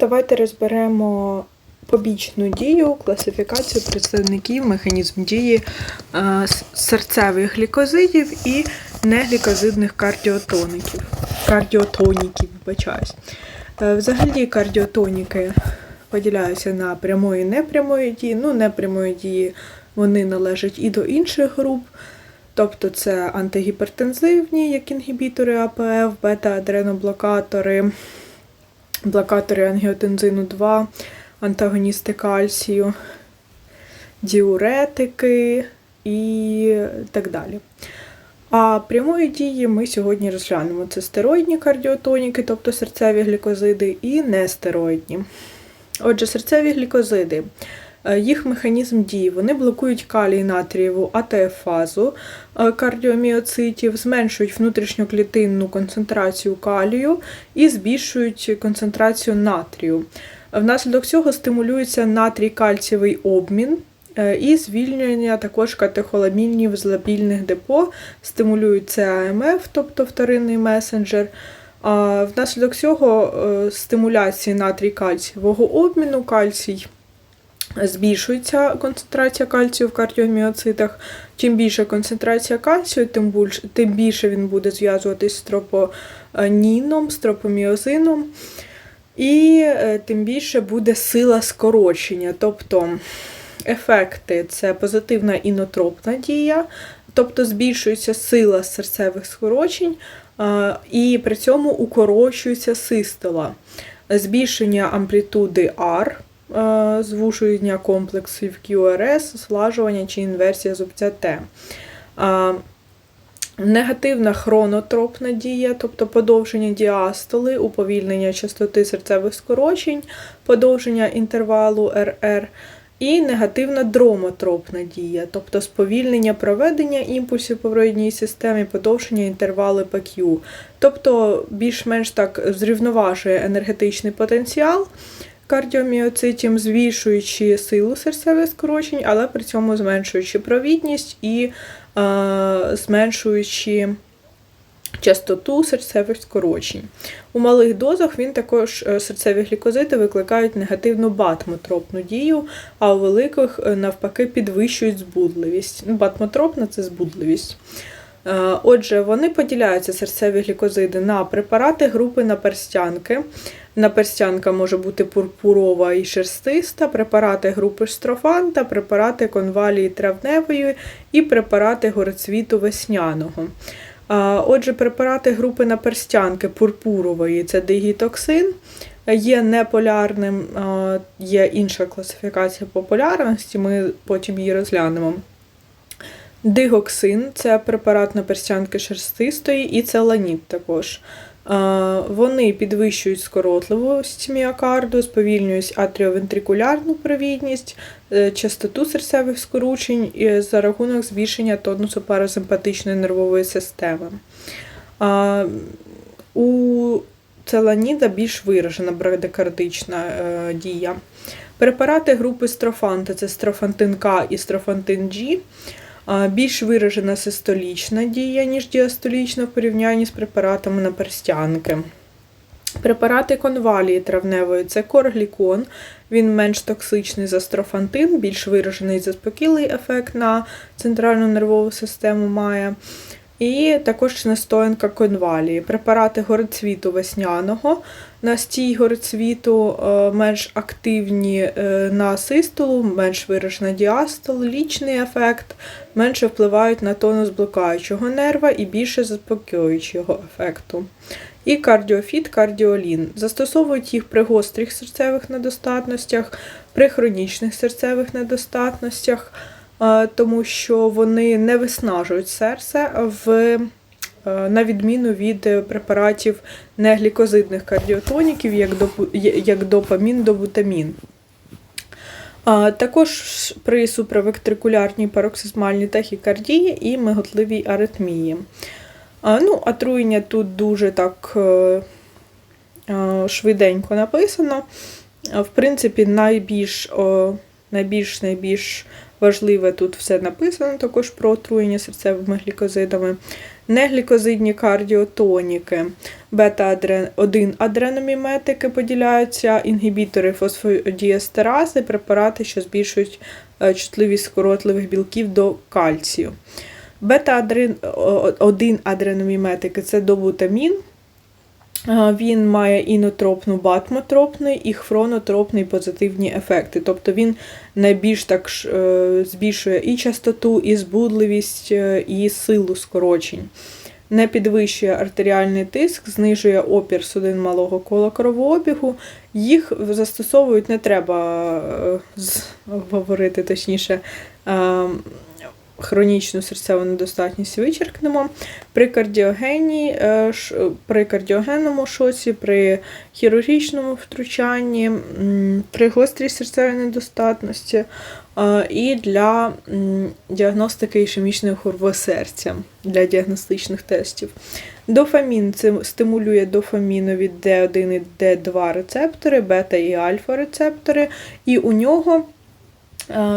Давайте розберемо побічну дію, класифікацію представників, механізм дії е, серцевих глікозидів і неглікозидних кардіотоників. Кардіотоніків, вибачаюсь. Е, Взагалі кардіотоніки поділяються на прямої і непрямої дії. Ну, непрямої дії вони належать і до інших груп. Тобто це антигіпертензивні, як інгібітори АПФ, бета-адреноблокатори, блокатори ангіотензину 2, антагоністи кальцію, діуретики і так далі. А прямої дії ми сьогодні розглянемо. Це стероїдні кардіотоніки, тобто серцеві глікозиди, і нестероїдні. Отже, серцеві глікозиди. Е, Їх механізм дії. Вони блокують калій натрієву АТФ-фазу е, кардіоміоцитів, зменшують внутрішньоклітинну концентрацію калію і збільшують концентрацію натрію. Внаслідок цього стимулюється натрій-кальцієвий обмін е, і звільнення також катехоламінів з лабільних депо, стимулюють ЦАМФ, тобто вторинний месенджер. Внаслідок цього стимуляції натрій-кальцієвого обміну кальцій збільшується концентрація кальцію в кардіоміоцитах. Чим більша концентрація кальцію, тим більше, тим більше він буде зв'язуватись з тропоніном, з тропоміозином, і е, тим більше буде сила скорочення. Тобто ефекти це позитивна інотропна дія, тобто збільшується сила серцевих скорочень, е, і при цьому укорочується систола. Збільшення амплітуди R, е, комплексів QRS, слажування чи інверсія зубця Т. Негативна хронотропна дія, тобто подовження діастоли, уповільнення частоти серцевих скорочень, подовження інтервалу РР, і негативна дромотропна дія, тобто сповільнення проведення імпульсів по провідній системі, подовження інтервали ПQ. Тобто більш-менш так зрівноважує енергетичний потенціал кардіоміоцитів, збільшуючи силу серцевих скорочень, але при цьому зменшуючи провідність і е, зменшуючи частоту серцевих скорочень. У малих дозах він також е, серцеві глікозиди викликають негативну батмотропну дію, а у великих е, навпаки підвищують збудливість. Ну, Батмотропна це збудливість. Е, Отже, вони поділяються серцеві глікозиди на препарати групи наперстянки. Наперстянка може бути пурпурова і шерстиста, препарати групи штрофанта, препарати конвалії травневої і препарати горецвіту весняного. Отже, препарати групи наперстянки пурпурової це дигітоксин, є неполярним, є інша класифікація по полярності, ми потім її розглянемо. Дигоксин це препарат наперстянки шерстистої, і целаніт також. А, Вони підвищують скоротливість міокарду, сповільнюють атріовентрикулярну провідність, е, частоту серцевих скорочень і за рахунок збільшення тонусу парасимпатичної нервової системи. У целаніда більш виражена брадикардична е, дія. Препарати групи строфанта це строфантин К і строфантин G. Більш виражена систолічна дія, ніж діастолічна в порівнянні з препаратами наперстянки. Препарати конвалії травневої це корглікон, він менш токсичний за строфантин, більш виражений заспокійливий ефект на центральну нервову систему має. І також настоянка конвалії. Препарати горецвіту весняного, настій горецвіту е, менш активні е, на систолу, менш виражена діастол, лічний ефект, менше впливають на тонус блокаючого нерва і більше заспокоюючого ефекту. І кардіофіт, кардіолін. Застосовують їх при гострих серцевих недостатностях, при хронічних серцевих недостатностях, е, тому що вони не виснажують серце в, на відміну від е, препаратів неглікозидних кардіотоніків, як, допамін, добутамін. Також при суправектрикулярній пароксизмальній тахікардії і миготливій аритмії. Ну, отруєння тут дуже так е, е, швиденько написано. В принципі, найбільш, найбільш, найбільш важливе тут все написано також про отруєння серцевими глікозидами. Неглікозидні кардіотоніки, бета-1 адреноміметики поділяються, інгібітори фосфодіестерази, препарати, що збільшують е, чутливість скоротливих білків до кальцію. Бета-1 адреноміметики це добутамін. Він має інотропну, батмотропний і хронотропний позитивні ефекти. Тобто він найбільш так е, збільшує і частоту, і збудливість, е, і силу скорочень. Не підвищує артеріальний тиск, знижує опір судин малого кола кровообігу. Їх застосовують, не треба е, говорити точніше хронічну серцеву недостатність вичеркнемо. При кардіогені, е, при кардіогенному шоці, при хірургічному втручанні, при гострій серцевій недостатності е, і для діагностики ішемічної хвороби серця для діагностичних тестів. Дофамін це стимулює дофамінові D1 і D2 рецептори, бета і альфа рецептори, і у нього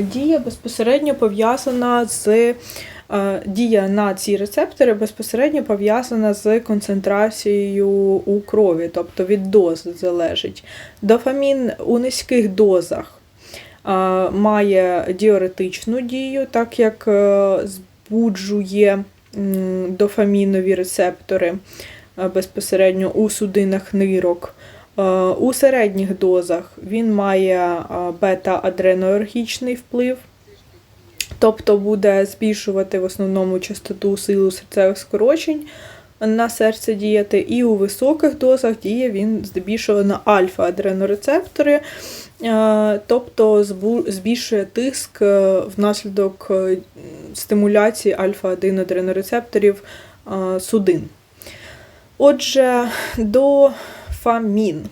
дія безпосередньо пов'язана з е, дія на ці рецептори безпосередньо пов'язана з концентрацією у крові, тобто від доз залежить. Дофамін у низьких дозах е, має діуретичну дію, так як збуджує дофамінові рецептори безпосередньо у судинах нирок. Е, у середніх дозах він має е, бета-адреноергічний вплив, тобто буде збільшувати в основному частоту силу серцевих скорочень на серце діяти, і у високих дозах діє він здебільшого на альфа-адренорецептори, е, тобто збільшує тиск внаслідок стимуляції альфа-1 адренорецепторів судин. Отже, до дофамін.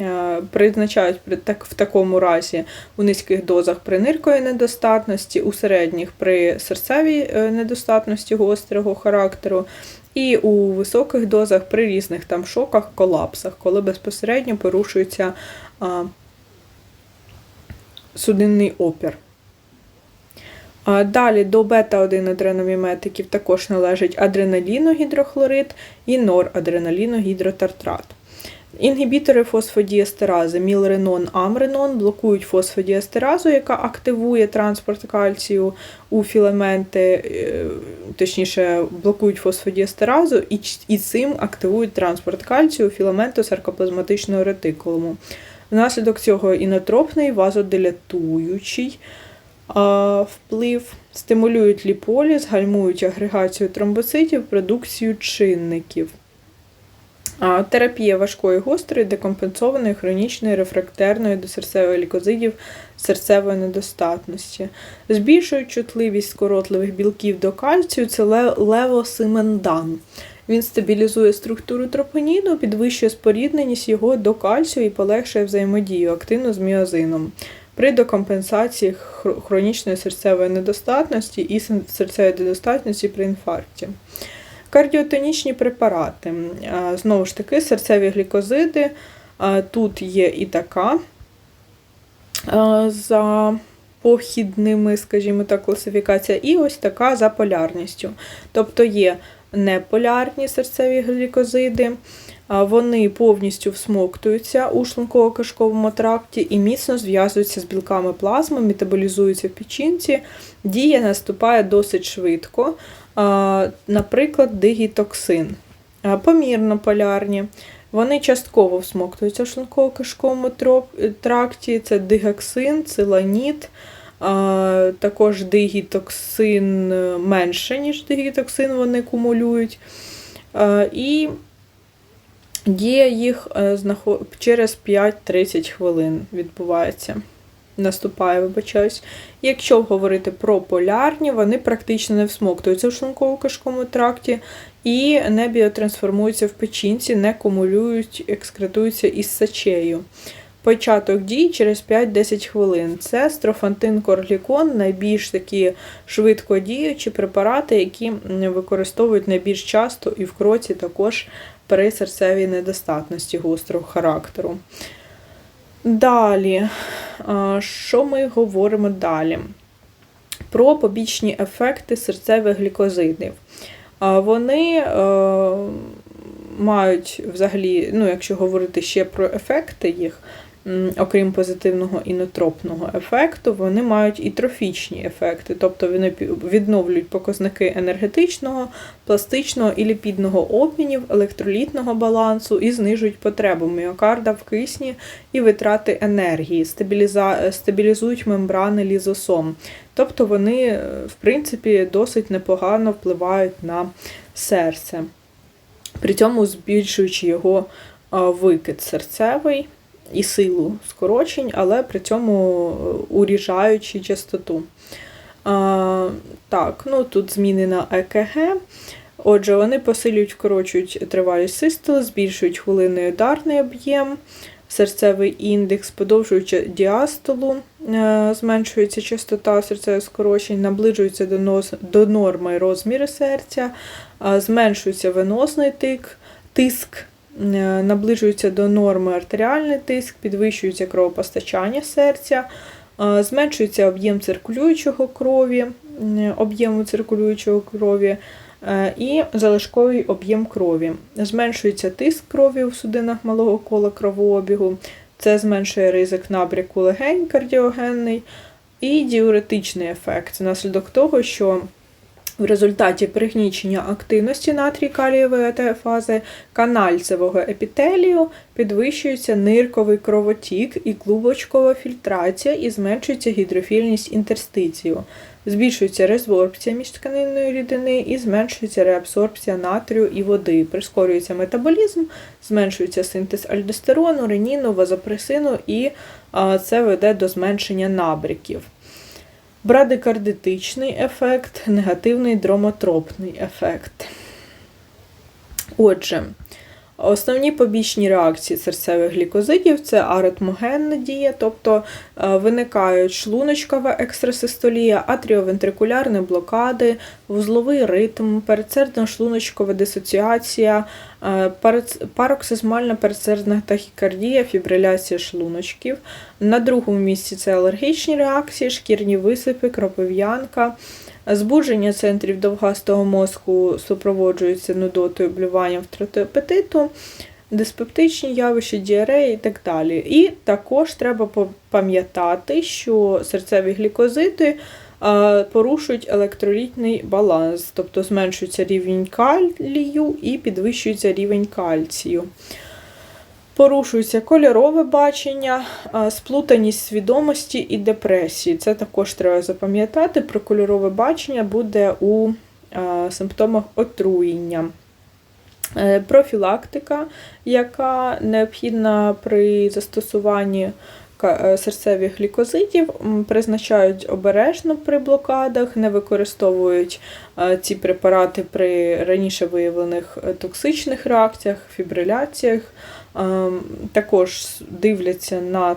Е, призначають в такому разі у низьких дозах при нирковій недостатності, у середніх при серцевій е, недостатності гострого характеру, і у високих дозах при різних там шоках, колапсах, коли безпосередньо порушується судинний опір. Далі до бета-1 адреновіметиків також належить адреналіногідрохлорид і норадреналіногідротартрат. Інгібітори фосфодіестерази мілренон, амренон блокують фосфодіестеразу, яка активує транспорт кальцію у філаменти, е, точніше, блокують фосфодіестеразу і і цим активують транспорт кальцію у філаменту саркоплазматичного ретикулуму. Внаслідок цього інотропний вазодилятуючий вплив стимулюють ліполіз, гальмують агрегацію тромбоцитів, продукцію чинників. Терапія важкої гострої, декомпенсованої, хронічної, рефрактерної до серцевої лікозидів, серцевої недостатності. Збільшують чутливість скоротливих білків до кальцію це левосимендан. Він стабілізує структуру тропоніну, підвищує спорідненість його до кальцію і полегшує взаємодію активно з міозином. При декомпенсації хронічної серцевої недостатності і серцевої недостатності при інфаркті. Кардіотонічні препарати. Знову ж таки, серцеві глікозиди. Тут є і така за похідними, скажімо так, класифікація, і ось така за полярністю. Тобто є неполярні серцеві глікозиди, вони повністю всмоктуються у шлунково-кишковому тракті і міцно зв'язуються з білками плазми, метаболізуються в печінці. Дія наступає досить швидко наприклад, дигітоксин. Помірно полярні. Вони частково всмоктуються в шлунково-кишковому тракті, це дигексин, циланіт, також дигітоксин менше, ніж дигітоксин вони кумулюють. І дія їх е, через 5-30 хвилин відбувається наступає, вибачаюсь. Якщо говорити про полярні, вони практично не всмоктуються в шлунково-кишковому тракті і не біотрансформуються в печінці, не кумулюють, екскретуються із сечею. Початок дій через 5-10 хвилин. Це строфантин корлікон, найбільш такі швидко діючі препарати, які використовують найбільш часто і в кроці також при серцевій недостатності гострого характеру. Далі, що ми говоримо далі? Про побічні ефекти серцевих глікозидів. вони е, мають взагалі, ну, якщо говорити ще про ефекти їх, окрім позитивного інотропного ефекту, вони мають і трофічні ефекти, тобто вони відновлюють показники енергетичного, пластичного і ліпідного обмінів, електролітного балансу і знижують потребу міокарда в кисні і витрати енергії, стабілізують мембрани лізосом. Тобто вони, в принципі, досить непогано впливають на серце, при цьому збільшуючи його викид серцевий і силу скорочень, але при цьому е, уріжаючи частоту. А, Так, ну тут зміни на ЕКГ. Отже, вони посилюють, вкорочують тривалість систоли, збільшують хвилинний ударний об'єм, серцевий індекс, подовжуючи діастолу, е, зменшується частота серцевих скорочень, наближується до, нос, до норми розміри серця, зменшується веносний тик, тиск. Е, наближується до норми артеріальний тиск, підвищується кровопостачання серця, е, зменшується об'єм циркулюючого крові, об'єму циркулюючого крові і залишковий об'єм крові. Зменшується тиск крові у судинах малого кола кровообігу, це зменшує ризик набряку легень кардіогенний і діуретичний ефект внаслідок того, що в результаті пригнічення активності натрій калієвої фази канальцевого епітелію підвищується нирковий кровотік і клубочкова фільтрація і зменшується гідрофільність інтерстицію, збільшується резорбція міжтканинної рідини і зменшується реабсорбція натрію і води, прискорюється метаболізм, зменшується синтез альдостерону, реніну, вазопресину і це веде до зменшення набряків брадикардитичний ефект, негативний дромотропний ефект. Отже, Основні побічні реакції серцевих глікозидів це аритмогенна дія, тобто е, виникають шлуночкова екстрасистолія, атріовентрикулярні блокади, вузловий ритм, передсердно-шлуночкова дисоціація, пароксизмальна передсердна тахікардія, фібриляція шлуночків. На другому місці це алергічні реакції, шкірні висипи, кропив'янка. Збудження центрів довгастого мозку супроводжується нудотою, блюванням втратою апетиту, диспептичні явища, діареї і так далі. І також треба пам'ятати, що серцеві глікозити порушують електролітний баланс, тобто зменшується рівень калію і підвищується рівень кальцію. Порушується кольорове бачення, сплутаність свідомості і депресії. Це також треба запам'ятати. Про кольорове бачення буде у симптомах отруєння. Е, профілактика, яка необхідна при застосуванні е, серцевих глікозидів, призначають обережно при блокадах, не використовують ці препарати при раніше виявлених е, токсичних реакціях, фібриляціях. Також дивляться на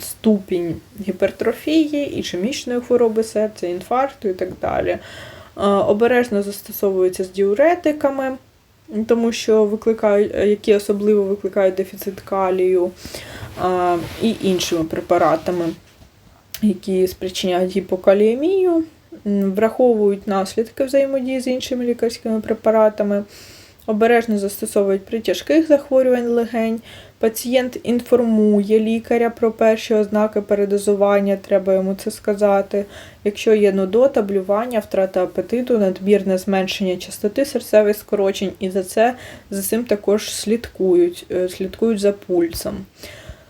ступінь гіпертрофії, ішемічної хвороби серця, інфаркту і так далі. Е, обережно застосовуються з діуретиками, тому що викликають, які особливо викликають дефіцит калію а, і іншими препаратами, які спричиняють гіпокаліємію, враховують наслідки взаємодії з іншими лікарськими препаратами обережно застосовують при тяжких захворювань легень. Пацієнт інформує лікаря про перші ознаки передозування, треба йому це сказати. Якщо є нудота, блювання, втрата апетиту, надмірне зменшення частоти серцевих скорочень, і за це за цим також слідкують, е, слідкують за пульсом.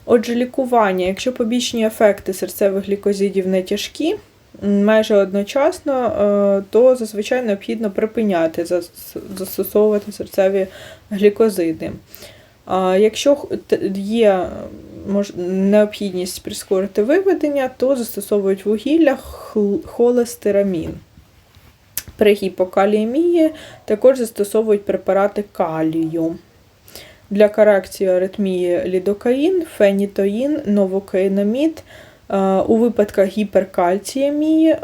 Отже, лікування, якщо побічні ефекти серцевих лікозидів не тяжкі, майже одночасно, е, то зазвичай необхідно припиняти застосовувати серцеві глікозиди. Якщо є необхідність прискорити виведення, то застосовують вугілля холестерамін. При гіпокаліємії також застосовують препарати калію. Для корекції аритмії лідокаїн, фенітоїн, новокаїнамід – у випадках гіперкальціємії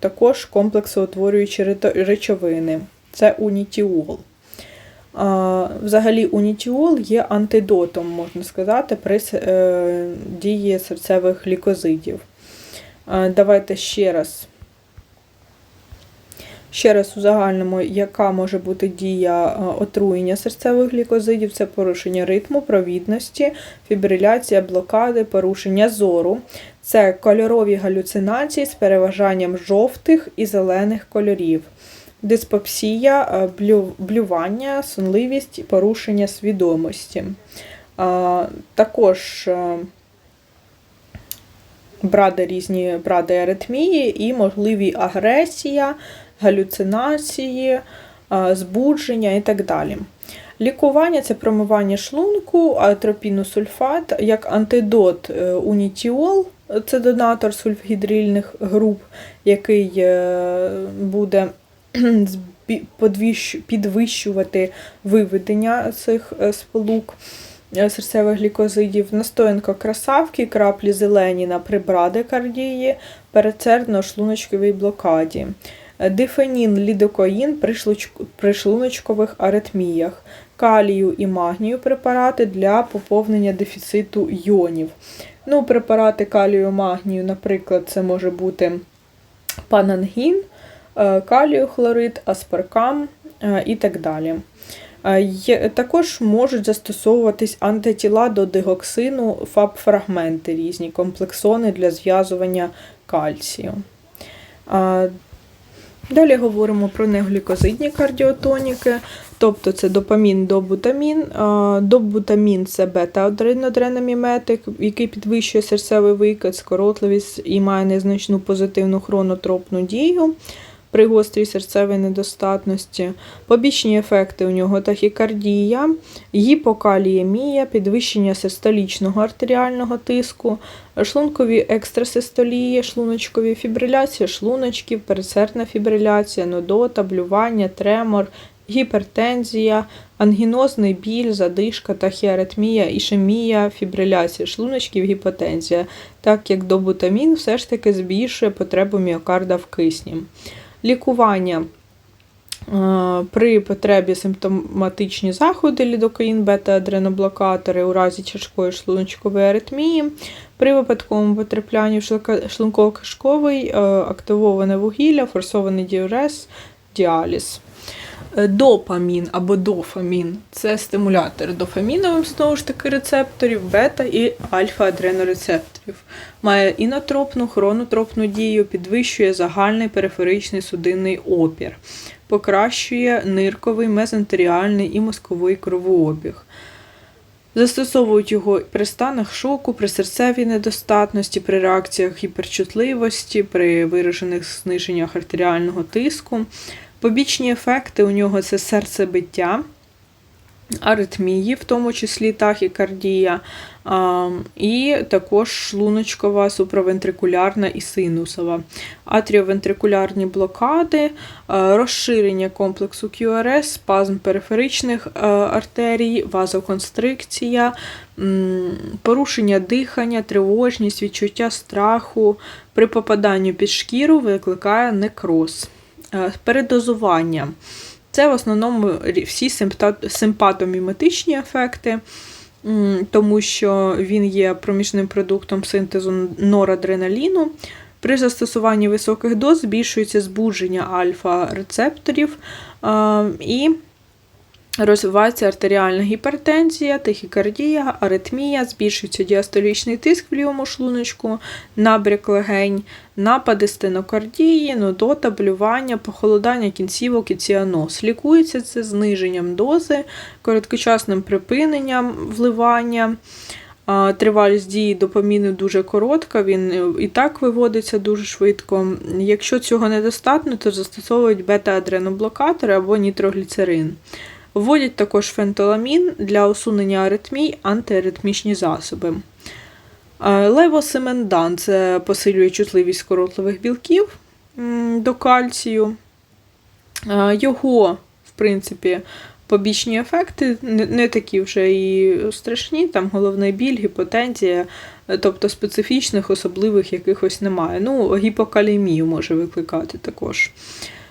також комплексоутворюючі речовини це унітіол. Е, взагалі, унітіол є антидотом, можна сказати, при дії серцевих глікозидів. Давайте ще раз Ще раз у загальному, яка може бути дія е, отруєння серцевих глікозидів, це порушення ритму, провідності, фібриляція, блокади, порушення зору. Це кольорові галюцинації з переважанням жовтих і зелених кольорів, диспопсія, е, блю- блювання, сонливість, порушення свідомості. Також е, бради різні бради аритмії і можливі агресія, галюцинації, збудження і так далі. Лікування це промивання шлунку, атропіносульфат, як антидот е, унітіол, це донатор сульфгідрильних груп, який е, буде підвищувати виведення цих е, сполук е, серцевих глікозидів, настоянка красавки, краплі зеленіна при брадикардії, передсердно-шлуночковій блокаді. Е, Дифенін, лідокоїн при шлуночкових аритміях, калію і магнію препарати для поповнення дефіциту йонів. Ну, препарати калію магнію, наприклад, це може бути панангін, калію хлорид, аспаркам е, і так далі. Е, Також можуть застосовуватись антитіла до дигоксину, ФАП-фрагменти різні, комплексони для зв'язування кальцію. Е, Далі говоримо про неглікозидні кардіотоніки, тобто це допамін, добутамін. Добутамін це бета-адренодренаміметик, який підвищує серцевий викид, скоротливість і має незначну позитивну хронотропну дію при гострій серцевій недостатності. Побічні ефекти у нього тахікардія, гіпокаліємія, підвищення систолічного артеріального тиску, шлункові екстрасистолії, шлуночкові фібриляція шлуночків, пересердна фібриляція, нудота, блювання, тремор, гіпертензія, ангінозний біль, задишка, тахіаритмія, ішемія, фібриляція шлуночків, гіпотензія, так як добутамін все ж таки збільшує потребу міокарда в кисні. Лікування Е, При потребі симптоматичні заходи лідокаїн, бета-адреноблокатори у разі тяжкої шлуночкової аритмії, при випадковому потраплянні в шлунково-кишковий, е, активоване вугілля, форсований діурез, діаліз. Е, Допамін або дофамін це стимулятор дофаміновим знову ж таки рецепторів, бета і альфа-адренорецепторів. Має інотропну, хронотропну дію, підвищує загальний периферичний судинний опір, покращує нирковий, мезентеріальний і мозковий кровообіг. Застосовують його при станах шоку, при серцевій недостатності, при реакціях гіперчутливості, при виражених зниженнях артеріального тиску. Побічні ефекти у нього це серцебиття, аритмії, в тому числі тахікардія, і також шлуночкова, суправентрикулярна і синусова, атріовентрикулярні блокади, розширення комплексу QRS, спазм периферичних артерій, вазоконстрикція, порушення дихання, тривожність, відчуття страху. При попаданні під шкіру викликає некроз. Е, Передозування. Це в основному всі симпатоміметичні ефекти, тому що він є проміжним продуктом синтезу норадреналіну. При застосуванні високих доз збільшується збудження альфа-рецепторів е, і розвивається артеріальна гіпертензія, тахікардія, аритмія, збільшується діастолічний тиск в лівому шлуночку, набряк легень, напади стенокардії, нудота, блювання, похолодання кінцівок і ціаноз. Лікується це зниженням дози, короткочасним припиненням вливання. Тривалість дії допаміну дуже коротка, він е, і так виводиться дуже швидко. Якщо цього недостатньо, то застосовують бета-адреноблокатори або нітрогліцерин. Вводять також фентоламін для усунення аритмій, антиаритмічні засоби. Е, Левосимендан це посилює чутливість скоротливих білків до кальцію. Е, Його, в принципі, побічні ефекти не, такі вже і страшні, там головний біль, гіпотензія, е, тобто специфічних, особливих якихось немає. Ну, гіпокалемію може викликати також.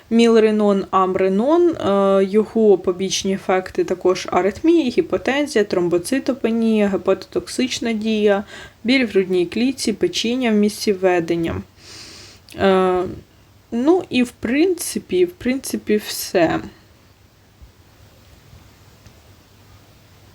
Мілренон, амренон, е, його побічні ефекти також аритмія, гіпотензія, тромбоцитопенія, гепатотоксична дія, біль в грудній клітці, печіння в місці введення. Е, Ну і в принципі, в принципі, все.